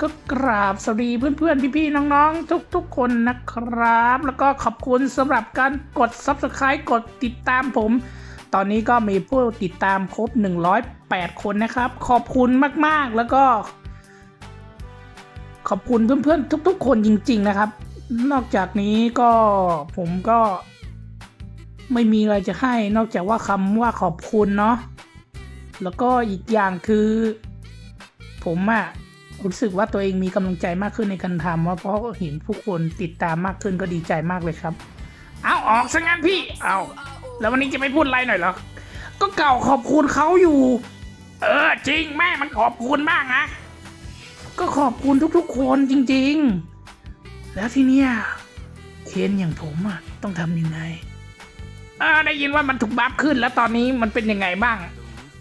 ก็กราบสวัสดีเพื่อนๆ พี่ๆ น้องๆ ทุกๆ คนนะครับ แล้วก็ขอบคุณสำหรับการกด Subscribe กดติดตามผม ตอนนี้ก็มีผู้ติดตามครบ 108 คนนะครับ ขอบคุณมากๆแล้วก็ ขอบคุณเพื่อนๆ ทุกๆ คนจริง ๆ นะครับ นอกจากนี้ก็ผมก็ ไม่มีอะไรจะให้ นอกจากว่าคำว่าขอบคุณเนาะแล้วก็อีกอย่างคือ ผมอะ รู้สึกว่าตัวเองมีกำลังใจมากขึ้นในการทำว่าเพราะเห็นผู้คนติดตามมากขึ้นก็ดีใจมากเลยครับ เอาออกซะงั้นพี่ เอาแล้ววันนี้จะไม่พูดอะไรหน่อยเหรอ ก็เก่าขอบคุณเขาอยู่ เออ จริงแม่มันขอบคุณมากนะ ก็ขอบคุณทุกๆคนจริง ๆ แล้วทีเนี้ยเคนอย่างผมอะต้องทำยังไงเออได้ยินว่ามันถูกบัฟขึ้นแล้วตอนนี้มันเป็นยังไงบ้าง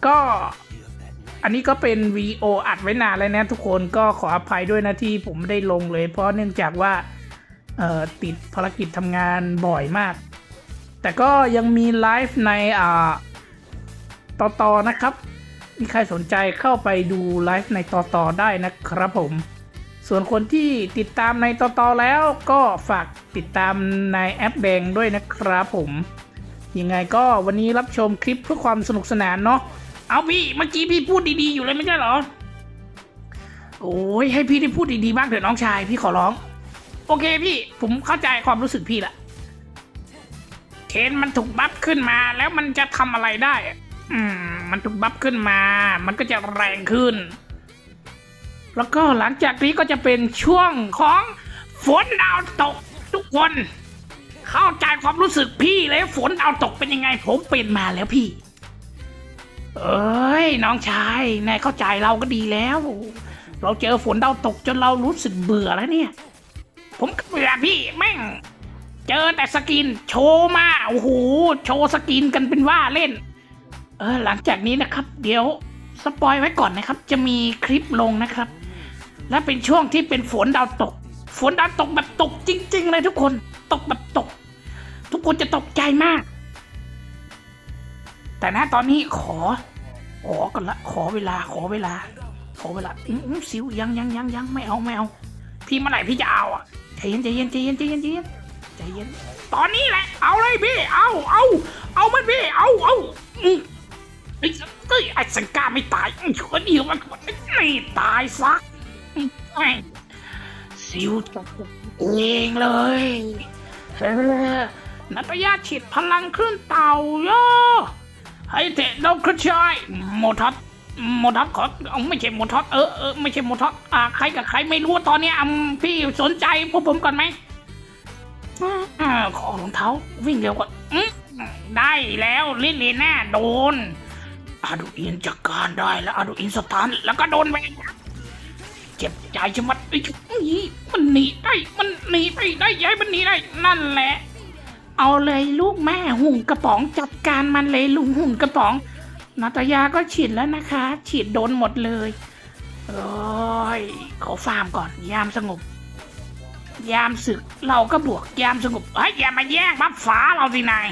ก็ อันนี้ก็เป็นวีโออัดไว้นานแล้วนะทุกคนก็ขออภัยด้วยนะที่ผมไม่ได้ลงเลย เพราะเนื่องจากว่าติดภารกิจทำงานบ่อยมาก แต่ก็ยังมีไลฟ์ในต่อต่อนะครับ มีใครสนใจเข้าไปดูไลฟ์ในต่อต่อได้นะครับผม ส่วนคนที่ติดตามในต่อต่อแล้วก็ฝากติดตามในแอปแดงด้วยนะครับผม ยังไงก็วันนี้รับชมคลิปเพื่อความสนุกสนานเนาะ เอาพี่เมื่อกี้พี่พูดดีๆอยู่เลยไม่ใช่เหรอ โอ้ยให้พี่ได้พูดดีๆบ้างเถอะน้องชาย พี่ขอร้อง โอเคพี่ผมเข้าใจความรู้สึกพี่ละเคนมันถูกบัฟขึ้นมา แล้วมันจะทำอะไรได้ อืม มันถูกบัฟขึ้นมา มันก็จะแรงขึ้น แล้วก็หลังจากนี้ก็จะเป็นช่วงของฝนดาวตกทุกคน เข้าใจความรู้สึกพี่เลยฝนดาวตกเป็นยังไงผมเป็นมาแล้วพี่ เอ้ยน้องชายนายเข้าใจเราก็ดีแล้ว เราเจอฝนดาวตกจนเรารู้สึกเบื่อแล้วเนี่ย ผมก็เบื่อพี่แม่ง เจอแต่สกินโชว์มาโอ้โหโชว์สกินกันเป็นว่าเล่น เออหลังจากนี้นะครับ เดี๋ยวสปอยไว้ก่อนนะครับ จะมีคลิปลงนะครับ และเป็นช่วงที่เป็นฝนดาวตก ฝนดาวตกแบบตกจริง ๆ เลยทุกคนตกแบบตก ทุกคนจะตกใจมาก แต่นะตอนนี้ขอ ขอกันละ ขอเวลา ขอเวลา ขอเวลาอืมอืมสิวยังยังยังยังไม่เอาไม่เอา พี่เมื่อไหร่พี่จะเอาอะใจเย็นใจเย็นใจเย็นใจเย็นใจเย็นใจเย็น ตอนนี้แหละ เอาเลยพี่ เอาเอาเอามันพี่ เอาเอาอืมไอ้ไอ้สังกาไม่ตายอืมคนเดียวมันไม่ตายซะสิวตกเองเลยนัตยาฉีดพลังคลื่นเต่าโย ให้เตะดอกกระชายโมทัศโมทัศขออาไม่ใช่โมทัศเออเออไม่ใช่โมทัศอ่าใครกับใครไม่รู้ตอนนี้อะพี่สนใจพวกผมก่อนไหมอขอรองเท้าวิ่งเร็วกว่าได้แล้วลิลลีน่โดนอาดูอินจัดการได้แล้วอาดูอินสตาร์ทแล้วก็โดนแวงเจ็บใจชะมัดไอ้ยนี่มันหนีได้มันหนีไปได้ย้ายมันหนีได้นั่นแหละ เอาเลยลูกแม่หุ่นกระป๋องจัดการมันเลยลุงหุ่นกระป๋องนาตยาก็ฉีดแล้วนะคะ ฉีดโดนหมดเลยโอ้ยขอฟาร์มก่อน ยามสงบ ยามศึกเราก็บวกยามสงบเฮ้ยอย่ามาแย่งบัฟฟ้าเราสินาย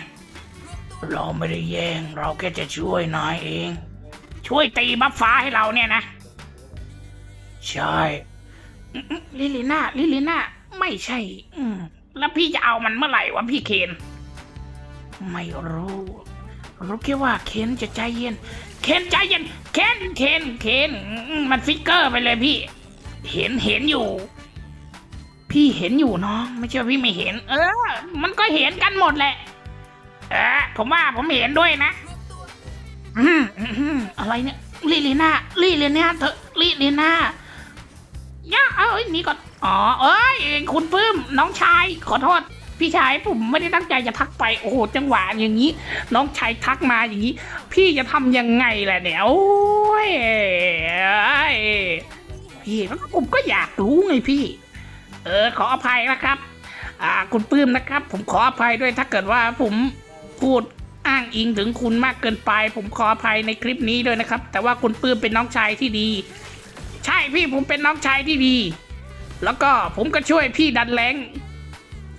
เราไม่ได้แย่ง เราแค่จะช่วยนายเอง ช่วยตีบัฟฟ้าให้เราเนี่ยนะ ใช่ ลิลิน่าลิลิน่าไม่ใช่ อืม แล้วพี่จะเอามันเมื่อไหร่วะพี่เคน ไม่รู้รู้แค่ว่าเคนจะใจเย็น เคนใจเย็น เคนเคนเคนมันฟิกเกอร์ไปเลยพี่ เห็นเห็นอยู่ พี่เห็นอยู่น้อง ไม่ใช่ว่าพี่ไม่เห็น เออ มันก็เห็นกันหมดแหละ เออผมว่าผมเห็นด้วยนะ อืมอืมอะไรเนี่ยลิลีน่าลิลีน่าเธอลิลีน่าย่า อ้ยนี่ก่อนอ๋อเอ้ยคุณปื้มน้องชายขอโทษพี่ชายผมไม่ได้ตั้งใจจะทักไปโอ้โหจังหวะอย่างนี้ น้องชายทักมาอย่างนี้ พี่จะทำยังไงล่ะเนี่ยโอ้ยเอ้ยพี่ผมก็อยากรู้ไงพี่ เออขออภัยนะครับ อ่าคุณปื้มนะครับ ผมขออภัยด้วยถ้าเกิดว่าผมพูดอ้างอิงถึงคุณมากเกินไป ผมขออภัยในคลิปนี้ด้วยนะครับ แต่ว่าคุณปื้มเป็นน้องชายที่ดี ใช่พี่ผมเป็นน้องชายที่ดี แล้วก็ผมก็ช่วยพี่ดันแรง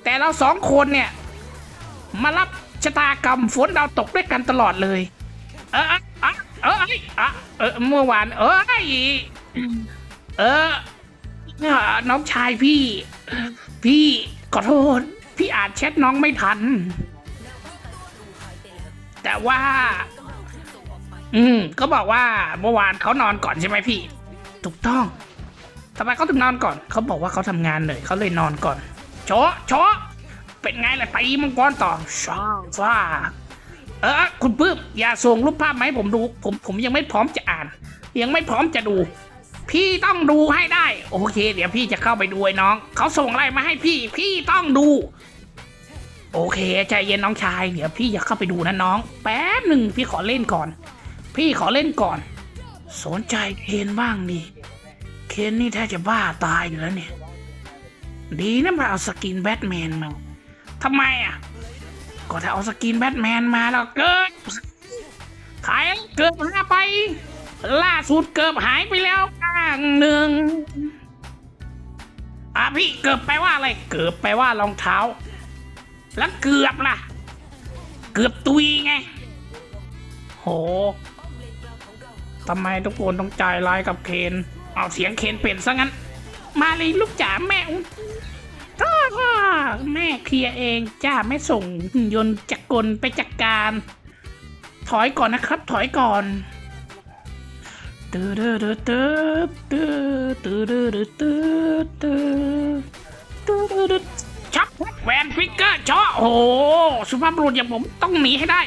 แต่เราสองคนเนี่ย มารับชะตากรรมฝนดาวตกด้วยกันตลอดเลย เออเออเออเออเออเมื่อวาน เออเอออ่าน้องชายพี่ พี่ขอโทษ พี่อานแชทน้องไม่ทัน แต่ว่า อืมเขาบอกว่าเมื่อวานเขานอนก่อนใช่ไหมพี่ ถูกต้อง ทำไมเขาถึงนอนก่อน เขาบอกว่าเขาทำงานเหนื่อยเขาเลยนอนก่อนโชะโชะเป็นไงล่ะตีมังกรต่อช้าช้าเออคุณปื้มอย่าส่งรูปภาพมาให้ผมดูผมผมยังไม่พร้อมจะอ่าน ยังไม่พร้อมจะดู พี่ต้องดูให้ได้ โอเค เดี๋ยวพี่จะเข้าไปดูไอ้น้อง เขาส่งอะไรมาให้พี่ พี่ต้องดู โอเคใจเย็นน้องชาย เดี๋ยวพี่จะเข้าไปดูนะน้อง แป๊บหนึ่งพี่ขอเล่นก่อน พี่ขอเล่นก่อน สนใจเคนบ้างดิเค นนี่แทบจะบ้าตายอยู่แล้วเนี่ย ดีนะมาเอาสกินแบทแมนมาทำไมอะ ก็ถ้าเอาสกินแบทแมนมาแล้วเกิดขายเกิดหาไป ล่าสุดเกิดหายไปแล้วข้างหนึ่งอะพี่เกิดแปว่าอะไร เกิดแปว่ารองเท้า แล้วเกือบล่ะ เกือบตุยไง โหทำไมทุกคนต้องใจร้ายกับเคน เอาเสียงเคนเป็นซะงั้น มาเลยลูกจ๋าแม่ก็แม่เคลียร์เองจ้าไม่ส่งยนต์จักรกลไปจัดกการ ถอยก่อนนะครับ ถอยก่อนตื้อตื้อตื้อตื้อตื้อตื้อตื้อตื้อตื้อตื้อตื้อชักแหวนฟิกเกอร์เจาะโอ้สุภาพบุรุษอย่างผมต้องหนีให้ได้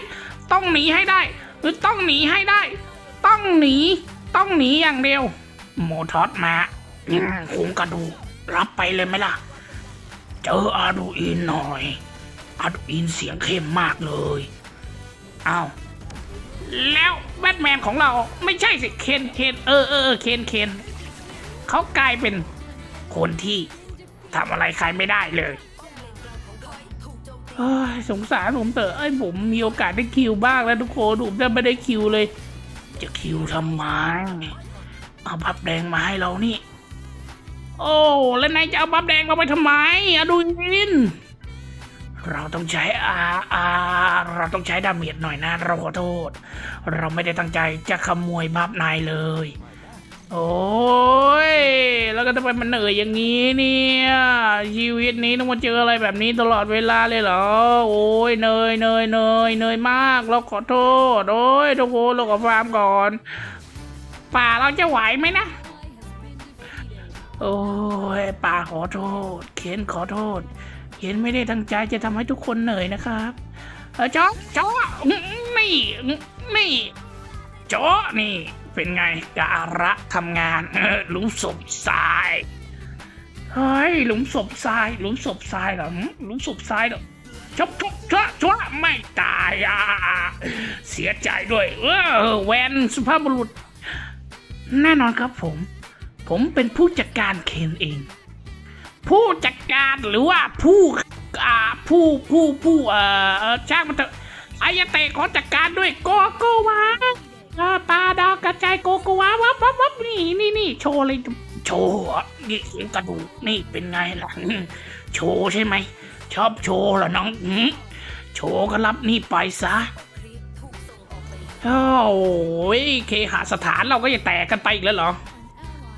ต้องหนีให้ได้ หรือต้องหนีให้ได้ ต้องหนี ต้องหนีอย่างเดียว โมทอสมาอืมคุงกระดูกรับไปเลยไหมล่ะ เจออาดูอินหน่อย อาดูอินเสียงเข้มมากเลยอ้าวแล้วแบทแมนของเราไม่ใช่สิเคนเคนเออเออเออเคนเคนเขากลายเป็นคนที่ทำอะไรใครไม่ได้เลยเอ้ยสงสารผมเตอะไอ้ยผมมีโอกาสได้คิวบ้างแล้วทุกคนผมจะไม่ได้คิวเลย จะคิวทำไม เอาบับแดงมาให้เรานี่ โอ้ แล้วนายจะเอาบับแดงมาไปทำไมอะดูยิน เราต้องใช้อาอาเราต้องใช้ดาเมจหน่อยนะ เราขอโทษ เราไม่ได้ตั้งใจจะขโมยบับนายเลย โอ้ย แล้วก็ทำไมมันเหนื่อยอย่างนี้เนี่ย ชีวิตนี้ต้องมาเจออะไรแบบนี้ตลอดเวลาเลยเหรอ โอ้ยเหนยเหนยเหนยเหนยมาก เราขอโทษ โอ้ยทุกคนเราขอฟาร์มก่อน ป่าเราจะไหวไหมนะ โอ้ยป่าขอโทษ เข็นขอโทษ เข็นไม่ได้ตั้งใจจะทำให้ทุกคนเหนื่อยนะครับ เออจ๊อกจ๊อกนี่นี่จ๊อกนี่ เป็นไงการะทำงานหลุมศพทรายเฮ้ยหลุมศพทราย หลุมศพทรายเหรอหึหลุมศพทรายเหรอชกชกชกชกไม่ตายอะเสียใจด้วย เออแวนสุภาพบุรุษ แน่นอนครับผม ผมเป็นผู้จัดการเคนเอง ผู้จัดการหรือว่าผู้อ่าผู้ผู้ผู้เอ่อช่างมันเถอะอายเตะขอจัดการด้วยโกโกวาปลาดาวกระจายโกโกวาวับวับวับนี่นี่นี่โชว์เลยโชว์นี่สียงกระดูกนี่เป็นไงล่ะโชว์ใช่ไหมชอบโชว์เหรอน้องโชว์ก็รับนี่ไปซะ โอ้ยเคหสถานเราก็จะแตกกันไปอีกแล้วเหรอ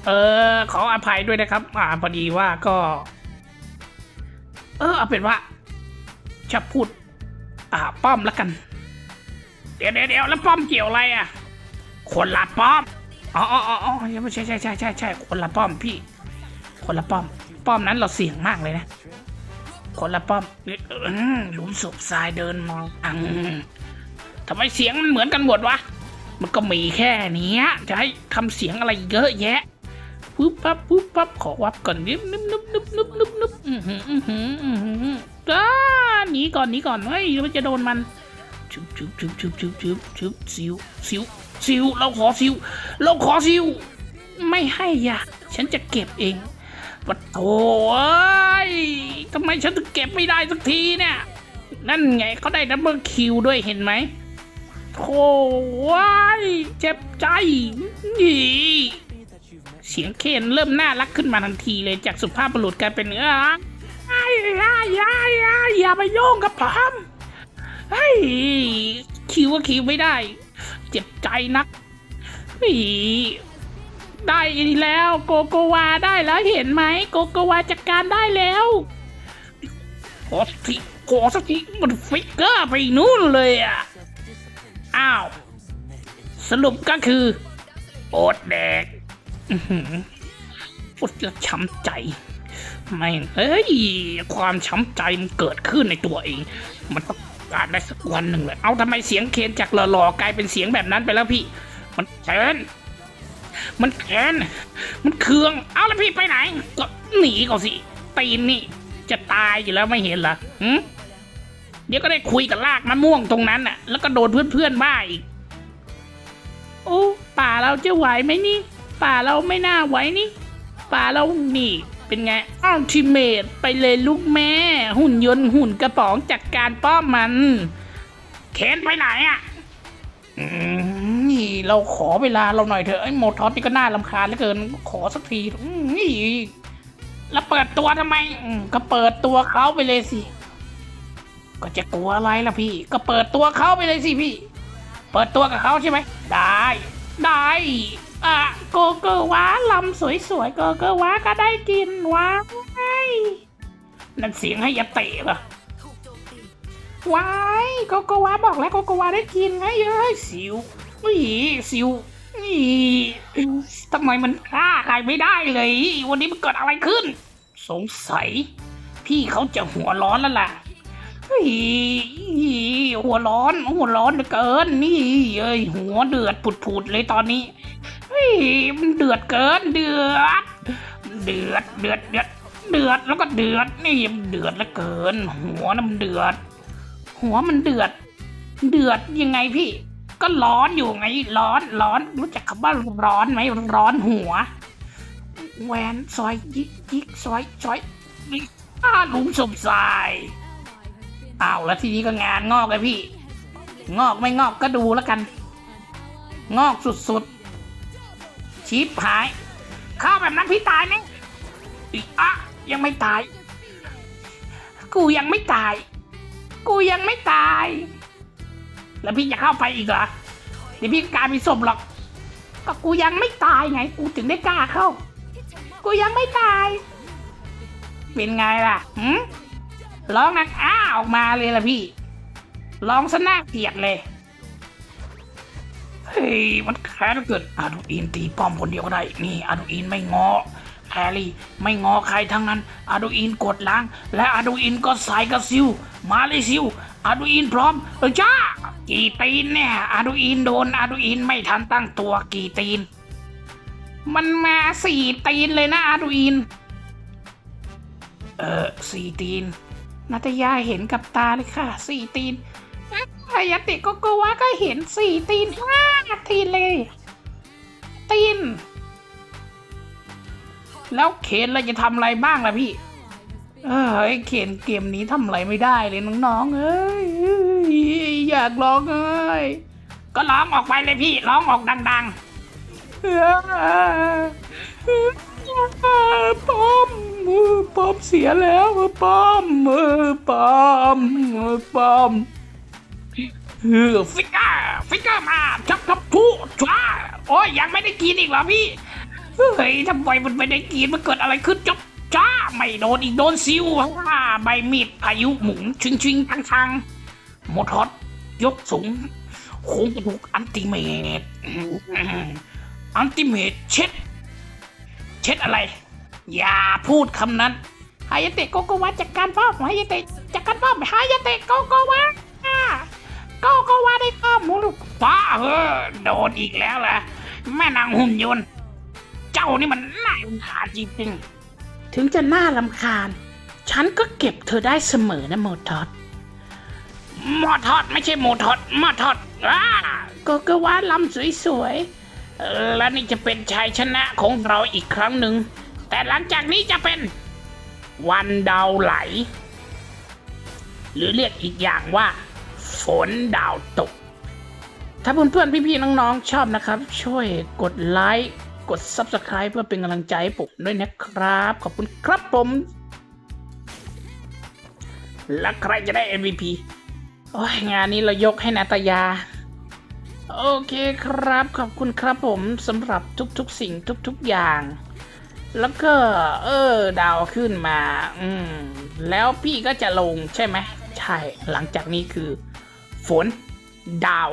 เออ ขออภัยด้วยนะครับ อ่าพอดีว่าก็ เออเอาเป็นว่าจะพูด อ่าป้อมแล้วกัน เดี๋ยวเดี๋ยวแล้วป้อมเกี่ยวอะไรอะ คนละป้อมอ๋ออ๋ออ๋อไม่ใช่ใช่ใช่ใช่ใช่คนละป้อมพี่ คนละป้อม ป้อมนั้นเราเสี่ยงมากเลยนะ คนละป้อมหลุมศพทรายเดินมองอัง ทำไมเสียงมันเหมือนกันหมดวะ มันก็มีแค่นี้จะให้ทำเสียงอะไรเยอะแยะปุ๊บปั๊บปุ๊บปั๊บขอวับก่อนนิบนึบนึบนึบนึบนึบนึบอือหืออือหืออือหือจ้าหนีก่อนหนีก่อนเฮ้ยเดี๋ยวมันจะโดนมันชุบชุบชุบชุบชุบชุบชุบซิวซิวซิวเราขอซิวเราขอซิวไม่ให้ย่าฉันจะเก็บเองปะโถเอ้ยทำไมฉันถึงเก็บไม่ได้สักทีเนี่ย นั่นไงเขาได้ดับเบิลคิวด้วยเห็นไหม โว้ยเจ็บใจนี่เสียงเคนเริ่มน่ารักขึ้นมาทันทีเลยจากสุภาพบุรุษกลายเป็นเออไอ้ไอ้ไอ้ไอ้อย่ามาโยงกับผมเฮ้ยคิวก็คิวไม่ได้ เจ็บใจนักเฮ้ยได้แล้วโกโกวาได้แล้วเห็นไหมโกโกวาจัดการได้แล้วขอสักทีขอสักทีมันฟิกเกอร์ไปนู่นเลยอะ อ้าว สรุปก็คือ โอดแดกอื้อหือโอดละช้ำใจไม่เอ้ย ความช้ำใจมันเกิดขึ้นในตัวเอง มันต้องการได้สักวันหนึ่งเลย เอาทำไมเสียงเคนจากหล่อๆกลายเป็นเสียงแบบนั้นไปแล้วพี่ มันแค้นมันแค้นมันเคือง เอาแล้วพี่ไปไหน ก็หนีก่อนสิตีนนี่จะตายอยู่แล้วไม่เห็นเหรอหืม เดี๋ยวก็ได้คุยกับลากมะม่วงตรงนั้นน่ะ แล้วก็โดนเพื่อนๆบ้าอีก โอ้ป่าเราจะไหวไหมนี่ ป่าเราไม่น่าไหวนี่ ป่าเรานี่เป็นไงอัลติเมตไปเลยลูกแม่ หุ่นยนต์หุ่นกระป๋องจัดการป้อมมันเคนไปไหนอะอืมนี่เราขอเวลาเราหน่อยเถอะไอ้โมทอสนี่ก็น่ารำคาญเหลือเกิน ขอสักทีนี่แล้วเปิดตัวทำไมอืมก็เปิดตัวเขาไปเลยสิ ก็จะกลัวอะไรล่ะพี่ ก็เปิดตัวเขาไปเลยสิพี่ เปิดตัวกับเขาใช่ไหม ได้ ได้อะโกโกว้าลำสวยๆโกโกว้าก็ได้กินว้ายนั่นเสียงให้ยาเตะเหรอว้ายโกโกว้าบอกแล้วโกโกว้าได้กินไงเอ้ยสิวอีสิวอีทำไมมันฆ่าใครไม่ได้เลย วันนี้มันเกิดอะไรขึ้น สงสัย พี่เขาจะหัวร้อนแล้วล่ะ ยหัวร้อน หัวร้อนเหลือเกิน นี่เอ้ยหัวเดือดผุดๆเลยตอนนี้เฮ้ยมันเดือดเกินเดือด เดือดเดือดเดือดเดือดแล้วก็เดือดนี่มันเดือดเหลือเกิน หัวน่ะมันเดือด หัวมันเดือด เดือดยังไงพี่ ก็ร้อนอยู่ไงร้อนร้อนรู้จักคำว่าร้อนไหมร้อนหัวแหวนซอยยิกยิกซอยซอยอ้าลุมสมทราย อ้าวแล้วทีนี้ก็งานงอกเลยพี่ งอกไม่งอกก็ดูแล้วกัน งอกสุดๆชีพหาย เข้าแบบนั้นพี่ตายไหมอีอะยังไม่ตาย กูยังไม่ตาย กูยังไม่ตาย แล้วพี่จะเข้าไปอีกเหรอเดี๋ยวพี่กลายเป็นศพหรอก ก็กูยังไม่ตายไง กูถึงได้กล้าเข้า กูยังไม่ตาย เป็นไงล่ะหืม ร้องนักอ้าออกมาเลยล่ะพี่ ร้องซะน่าเกลียดเลย เฮ้ย มันแค้นเกิดอาดูอินตีป้อมคนเดียวก็ได้ นี่อาดูอินไม่งอแฮร์รี่ไม่งอใครทั้งนั้น อาดูอินกดล้าง และอาดูอินก็ใส่กับซิว มาเลยซิว อาดูอินพร้อมเออจ้า กี่ตีนเนี่ย อาดูอินโดน อาดูอินไม่ทันตั้งตัวกี่ตีน มันมาสี่ตีนเลยนะอาดูอิน เออสี่ตีน นาตยาเห็นกับตาเลยค่ะสี่ตีนพายาติโกโกวาก็เห็นสี่ตีนห้าตีนเลย ตีน แล้วเคนเราจะทำอะไรบ้างล่ะพี่ เอ้ยเคนเกมนี้ทำอะไรไม่ได้เลยน้องๆเอ้ยอยากร้องเอ้ยก็ร้องออกไปเลยพี่ร้องออกดังๆป้อม มือป้อมเสียแล้วป้อมมือป้อมมือป้อมเออฟิกเกอร์ฟิกเกอร์มาชับชับผู้ช้าโอ้ยยังไม่ได้กินอีกเหรอพี่เฮ้ยทำไมมันไม่ได้กินมันเกิดอะไรขึ้นจ๊บจ้าไม่โดนอีกโดนซิวว่าใบมีดพายุหมุนชิงชิงทางทางหมดฮอตยกสูงโค้งกระดูกอันติเมตอันติเมตเช็ด เช็ดอะไร อย่าพูดคำนั้นฮายาเตะโกโกวาจัดการป้อมฮายาเตะจัดการป้อมฮายาเตะโกโกวาโกโกวาได้ป้อมมูลูกป้าเออโดนอีกแล้วล่ะแม่นางหุ่นยนต์เจ้านี่มันน่ารำคาญจริงๆถึงจะน่ารำคาญ ฉันก็เก็บเธอได้เสมอนะโมทอดโมทอดไม่ใช่โมทอดโมทอดอ่าโกโกวาลำสวยๆและนี่จะเป็นชัยชนะของเราอีกครั้งหนึ่ง แต่หลังจากนี้จะเป็นวันดาวไหล หรือเรียกอีกอย่างว่า ฝนดาวตก ถ้าเพื่อนๆพี่ๆน้องๆ ชอบนะครับ ช่วยกดไลค์กด Subscribe เพื่อเป็นกำลังใจให้ผมด้วยนะครับ ขอบคุณครับผม และใครจะได้ MVP โอ้ยงานนี้เรายกให้นาตายา โอเคครับ ขอบคุณครับผมสำหรับทุกๆสิ่งทุกๆอย่าง แล้วก็ เออ ดาวขึ้นมา อืม แล้วพี่ก็จะลงใช่ไหม ใช่ หลังจากนี้คือ ฝน ดาว